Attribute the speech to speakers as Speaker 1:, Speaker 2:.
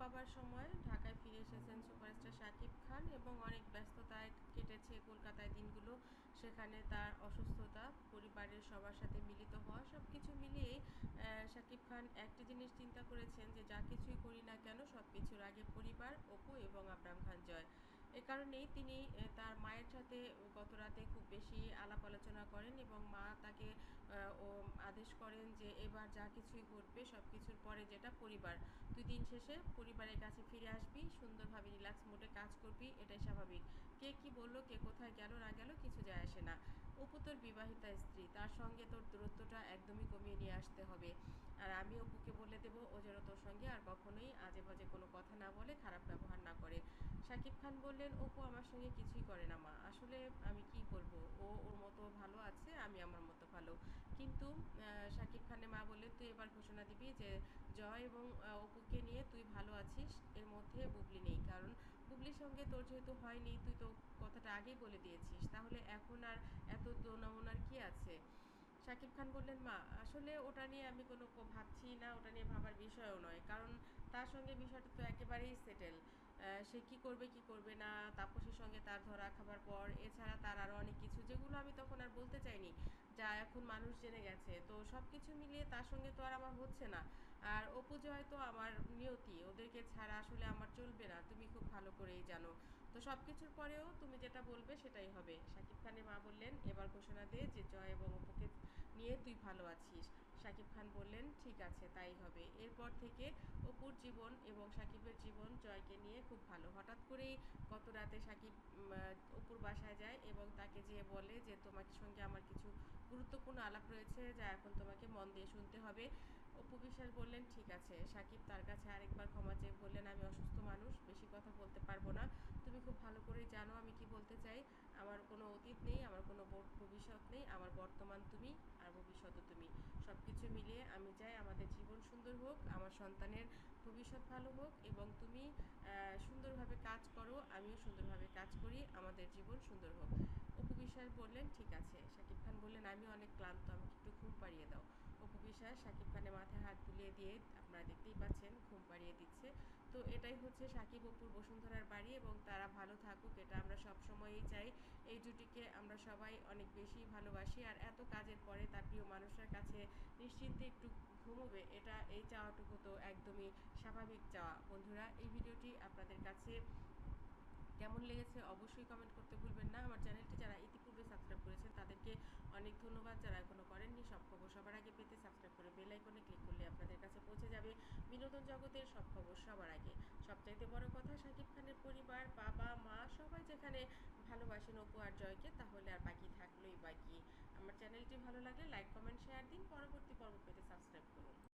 Speaker 1: পাবার সময় ঢাকায় ফিরে এসেছেন সুপারস্টার শাকিব খান এবং অনেক ব্যস্ততায় কেটেছে কলকাতায় দিনগুলো। সেখানে তার অসুস্থতা, পরিবারের সবার সাথে মিলিত হওয়া সব কিছু মিলিয়ে শাকিব খান একটি জিনিস চিন্তা করেছেন যে যা কিছুই করি না কেন সব কিছুর আগে পরিবার, অপু এবং আবরাম খান জয়। এ কারণেই তিনি তার মায়ের সাথে গত রাতে খুব বেশি আলাপ আলোচনা করেন এবং মা তাকে ও আদেশ করেন যে এবার যা কিছুই ঘটবে সব কিছুর পরে যেটা পরিবার। তুই দিন শেষে পরিবারের কাছে ফিরে আসবি, সুন্দরভাবে রিল্যাক্স মোডে কাজ করবি, এটাই স্বাভাবিক। কে কি বলল, কে কোথায় গেল, না গেল কিছু যায় আসে না। অপু তোর বিবাহিতা স্ত্রী, তার সঙ্গে তোর দূরত্বটা একদমই কমিয়ে নিয়ে আসতে হবে। আর আমি অপুকে বলে দেবো, ও যেন তোর সঙ্গে আর কখনোই আজে বাজে কোনো কথা না বলে খারাপ ব্যবহার শাকিব খান বললেন, অপু, আমার সঙ্গে কিছুই করে না, মা। আসলে আমি কি বলব ও ওর মতো ভালো আছে, আমি আমার মতো ভালো। কিন্তু শাকিব খানের মা বললেন, তুই এবার ঘোষণা দিবি যে জয় এবং অপুকে নিয়ে তুই ভালো আছিস, এর মধ্যে বুবলি নেই। কারণ বুবলির সঙ্গে তোর যেহেতু হয়নি, তুই তো কথাটা আগেই বলে দিয়েছিস। তাহলে এখন আর এত দোনামোনার কি আছে? শাকিব খান বললেন, মা, আসলে ওটা নিয়ে আমি কোনো ভাবছি না, ওটা নিয়ে ভাবার বিষয়ও নয়। কারণ তার সঙ্গে বিষয়টা তো একেবারেই সেটেল সে কি করবে কি করবে না, তাপসের সঙ্গে তার ধরা খাবার পর, এছাড়া তার আরও অনেক কিছু, যেগুলো আমি তখন আর বলতে চাইনি, যা এখন মানুষ জেনে গেছে। তো সব কিছু মিলিয়ে তার সঙ্গে তো আর আমার হচ্ছে না। আর অপু হয়তো আমার নিয়তি, ওদেরকে ছাড়া আসলে আমার চলবে না, তুমি খুব ভালো করেই জানো। তো সব কিছুর পরেও তুমি যেটা বলবে সেটাই হবে। শাকিব খানের মা বললেন, এবার ঘোষণা দে যে জয় এবং অপুকে নিয়ে তুই ভালো আছিস। শাকিব খান বললেন, ঠিক আছে, তাই হবে। এরপর থেকে অপুর জীবন এবং সাকিবের জীবন জয়কে নিয়ে খুব ভালো। হঠাৎ করেই গত রাতে সাকিব অপুর বাসায় যায় এবং তাকে যেয়ে বলে যে, তোমার সঙ্গে আমার কিছু গুরুত্বপূর্ণ আলাপ রয়েছে যা এখন তোমাকে মন দিয়ে শুনতে হবে। অপু বিশ্বাস বললেন, ঠিক আছে। সাকিব তার কাছে আরেকবার ক্ষমা চেয়ে বললেন, আমি অসুস্থ মানুষ, বেশি কথা বলতে পারব না। তুমি খুব ভালো করেই জানো আমি কি বলতে চাই। আমার কোনো অতীত নেই, আমার কোনো ভবিষ্যৎ নেই, আমার বর্তমান তুমি আর ভবিষ্যৎও তুমি। সব কিছু মিলিয়ে আমি চাই আমাদের জীবন সুন্দর হোক, আমার সন্তানের ভবিষ্যৎ ভালো হোক এবং তুমি সুন্দরভাবে কাজ করো, আমিও সুন্দরভাবে কাজ করি, আমাদের জীবন সুন্দর হোক। অপু বিশ্বাস বললেন, ঠিক আছে। শাকিব খান বললেন, আমি অনেক ক্লান্ত, আমাকে একটু ঘুম পাড়িয়ে দাও। অপু বিশ্বাস শাকিব খানের মাথায় হাত বুলিয়ে দিয়ে আপনারা দেখতেই পাচ্ছেন, ঘুম পাড়িয়ে দিচ্ছে। তো এটাই হচ্ছে সাকিব অপুর বসুন্ধরার বাড়ি এবং তারা ভালো থাকুক, এটা আমরা সব সময়ই চাই। এই জুটিকে আমরা সবাই অনেক বেশি ভালোবাসি আর এত কাজের পরে তার প্রিয় মানুষের কাছে নিশ্চিন্তে একটু ঘুমোবে, এটা এই চাওয়াটুকু তো একদমই স্বাভাবিক চাওয়া। বন্ধুরা, এই ভিডিওটি আপনাদের কাছে কেমন লেগেছে অবশ্যই কমেন্ট করতে ভুলবেন না। আমার চ্যানেলটি যারা ইতিপূর্বে সাবস্ক্রাইব করেছেন, তাদেরকে অনেক ধন্যবাদ। যারা এখনও করেননি, সব খবর সবার আগে পেতে সাবস্ক্রাইব করে বেল আইকনে ক্লিক করলে আপনাদের কাছে পৌঁছে যাবে বিনোদন জগতের সব খবর সবার আগে। সবচাইতে বড় কথা শাকিব খানের পরিবার, বাবা, মা সবাই যেখানে ভালোবাসেন অপু আর জয়কে, তাহলে আর বাকি থাকলোই বাকি। আমার চ্যানেলটি ভালো লাগলে লাইক, কমেন্ট, শেয়ার দিন। পরবর্তী পর্ব পেতে সাবস্ক্রাইব করুন।